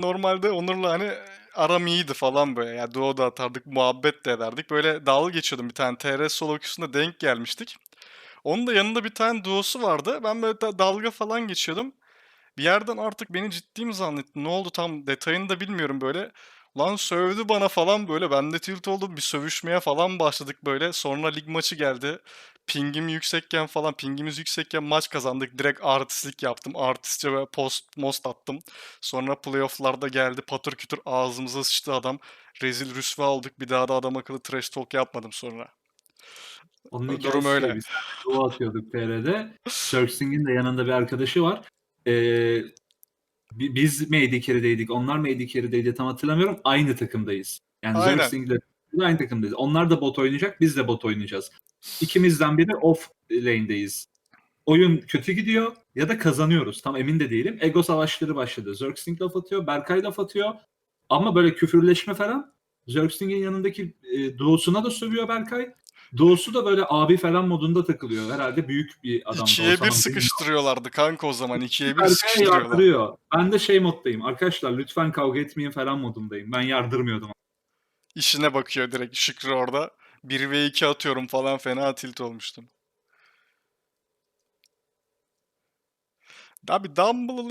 Normalde Onur'la hani aram iyiydi falan böyle. Ya duo da atardık, muhabbet de ederdik. Böyle dalga geçiyordum bir tane TR solo queue'sunda denk gelmiştik. Onun da yanında bir tane duosu vardı. Ben böyle da- dalga falan geçiyordum. Bir yerden artık beni ciddi mi zannetti? Ne oldu tam detayını da bilmiyorum böyle. Lan sövdü bana falan böyle. Ben de tilt oldum. Bir sövüşmeye falan başladık böyle. Sonra lig maçı geldi. Pingim yüksekken falan, pingimiz yüksekken maç kazandık. Direkt artistlik yaptım. Artistçe ve post most attım. Sonra playoff'larda geldi. Patır kütür ağzımıza sıçtı adam. Rezil rüsva olduk. Bir daha da adam akıllı trash talk yapmadım sonra. Onun Durum öyle. şey, biz atıyorduk TR'de. Surfsing'in de yanında bir arkadaşı var. Ee, biz Carry'deydik, onlar Carry'deydi tam hatırlamıyorum. Aynı takımdayız. Yani Aynen. Surfsing'le aynı takımdayız. Onlar da bot oynayacak, biz de bot oynayacağız. İkimizden biri off lane'deyiz. Oyun kötü gidiyor ya da kazanıyoruz. Tam emin de değilim. Ego savaşları başladı. Zergsting laf atıyor, Berkay laf atıyor. Ama böyle küfürleşme falan. Zergsting'in yanındaki e, duosuna da sövüyor Berkay. Doğusu da böyle abi falan modunda takılıyor. Herhalde büyük bir adam. İkiye bir sıkıştırıyorlardı kanka o zaman. İkiye bir sıkıştırıyorlar. yardırıyor. Ben de şey moddayım. Arkadaşlar lütfen kavga etmeyin falan modundayım. Ben yardırmıyordum. İşine bakıyor direkt Şükrü orada. 1 ve 2 atıyorum falan fena tilt olmuştum. Abi Dumble'ı